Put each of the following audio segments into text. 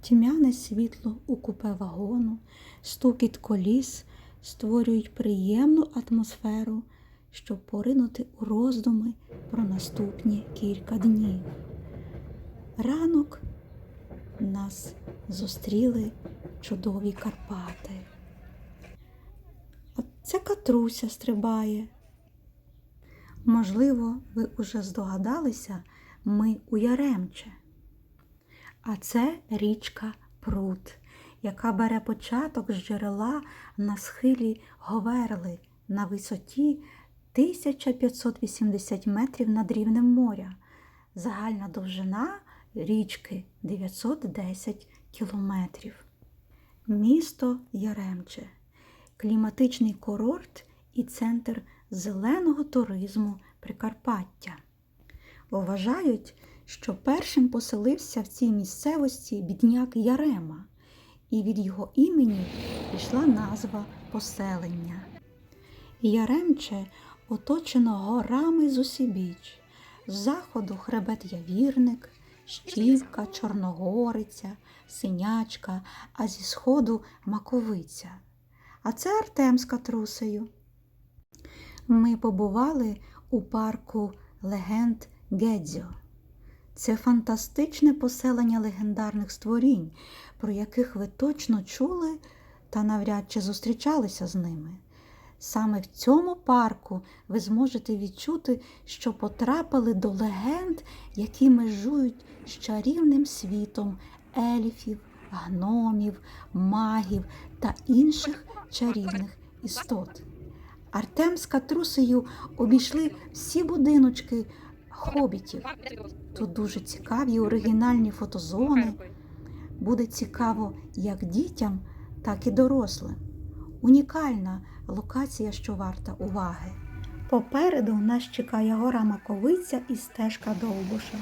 Тьмяне світло у купе вагону, стукіт коліс створюють приємну атмосферу, щоб поринути у роздуми про наступні кілька днів. Ранок нас зустріли чудові Карпати. А це Катруся стрибає. Можливо, ви уже здогадалися, ми у Яремче. А це річка Прут, яка бере початок з джерела на схилі Говерли на висоті 1580 метрів над рівнем моря. Загальна довжина річки 910 кілометрів. Місто Яремче, кліматичний курорт і центр зеленого туризму Прикарпаття. Вважають, що першим поселився в цій місцевості бідняк Ярема, і від його імені пішла назва поселення. Яремче оточено горами з усібіч, з заходу хребет Явірник, Щівка, Чорногориця, Синячка, а зі сходу Маковиця. А це Артем з Катрусею. Ми побували у парку легенд Гедзьо. Це фантастичне поселення легендарних створінь, про яких ви точно чули та навряд чи зустрічалися з ними. Саме в цьому парку ви зможете відчути, що потрапили до легенд, які межують з чарівним світом ельфів, гномів, магів та інших чарівних істот. Артем з Катрусею обійшли всі будиночки хобітів. Тут дуже цікаві оригінальні фотозони. Буде цікаво як дітям, так і дорослим. Унікальна локація, що варта уваги. Попереду нас чекає гора Маковиця і стежка Довбуша.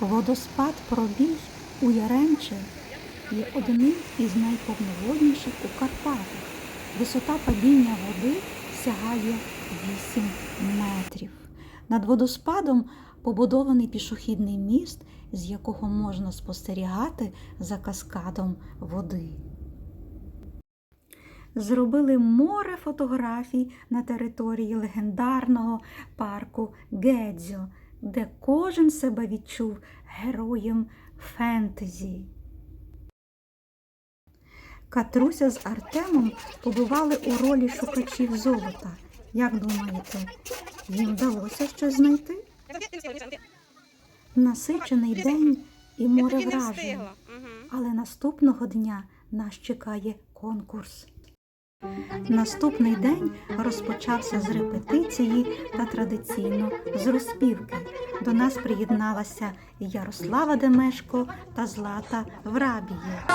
Водоспад Пробій у Яремче є одним із найповноводніших у Карпатах. Висота падіння води сягає 8 метрів. Над водоспадом побудований пішохідний міст, з якого можна спостерігати за каскадом води. Зробили море фотографій на території легендарного парку Гедзьо, де кожен себе відчув героєм фентезі. Катруся з Артемом побували у ролі шукачів золота. Як думаєте, їм вдалося щось знайти? Насичений день і море вражень, але наступного дня нас чекає конкурс. Наступний день розпочався з репетиції та традиційно з розпівки. До нас приєдналася Ярослава Демешко та Злата Врабіє.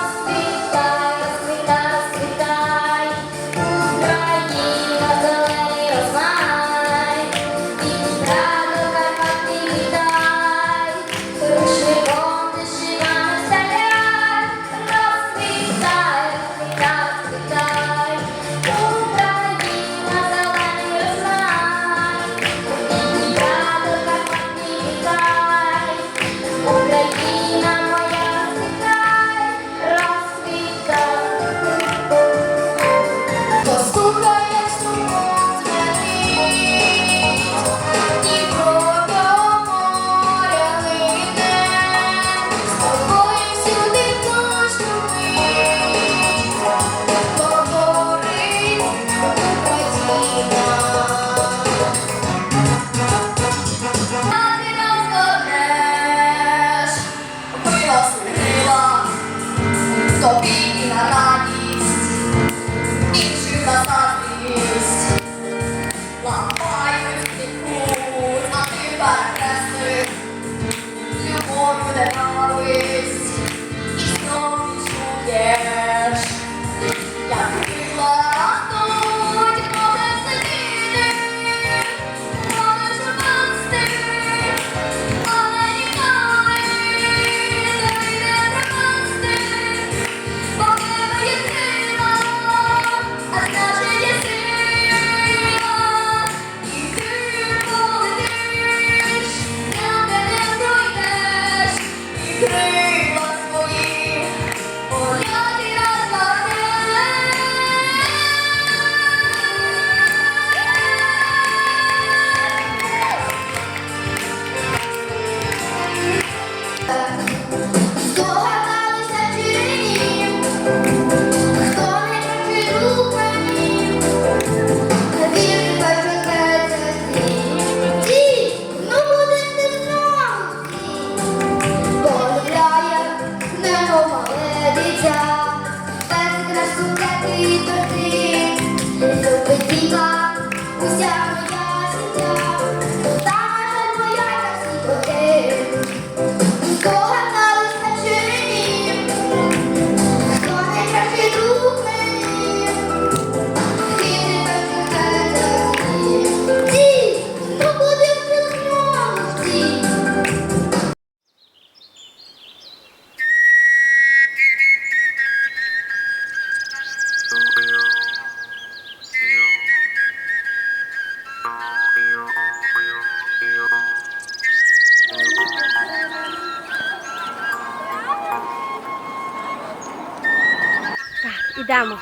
Йдемо.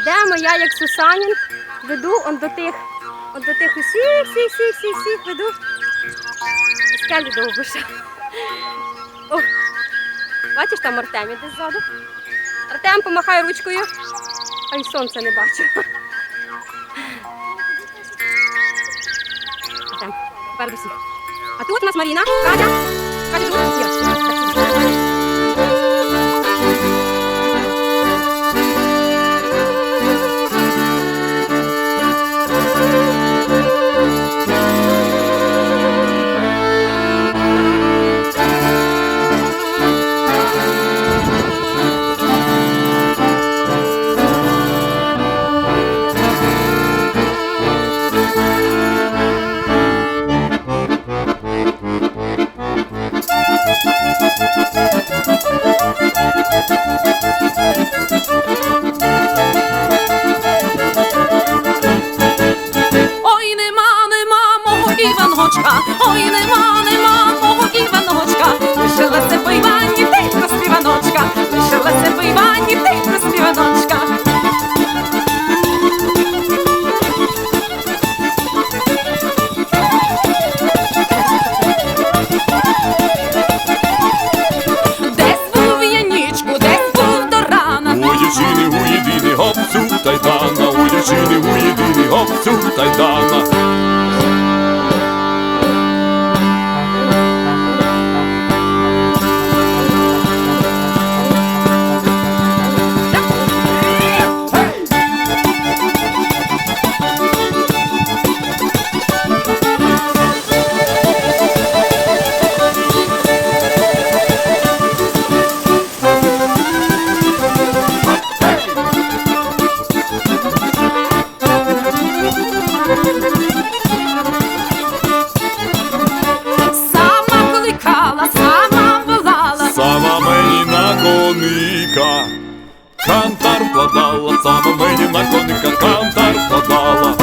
Йдемо, я як Сусанін веду он до тих, он до тих усіх, всіх, всіх, всіх, всіх веду. Скелі. О, бачиш там Артем іде ззаду? Артем, помахай ручкою. Ай, сонце не бачу. Артем, попереду всіх. А тут у нас Маріна, Катя. Катя, тут У єдині, сама кликала, сама волала. Сама мені на коника, кантар подала, сама мені на коника, кантар вкладала.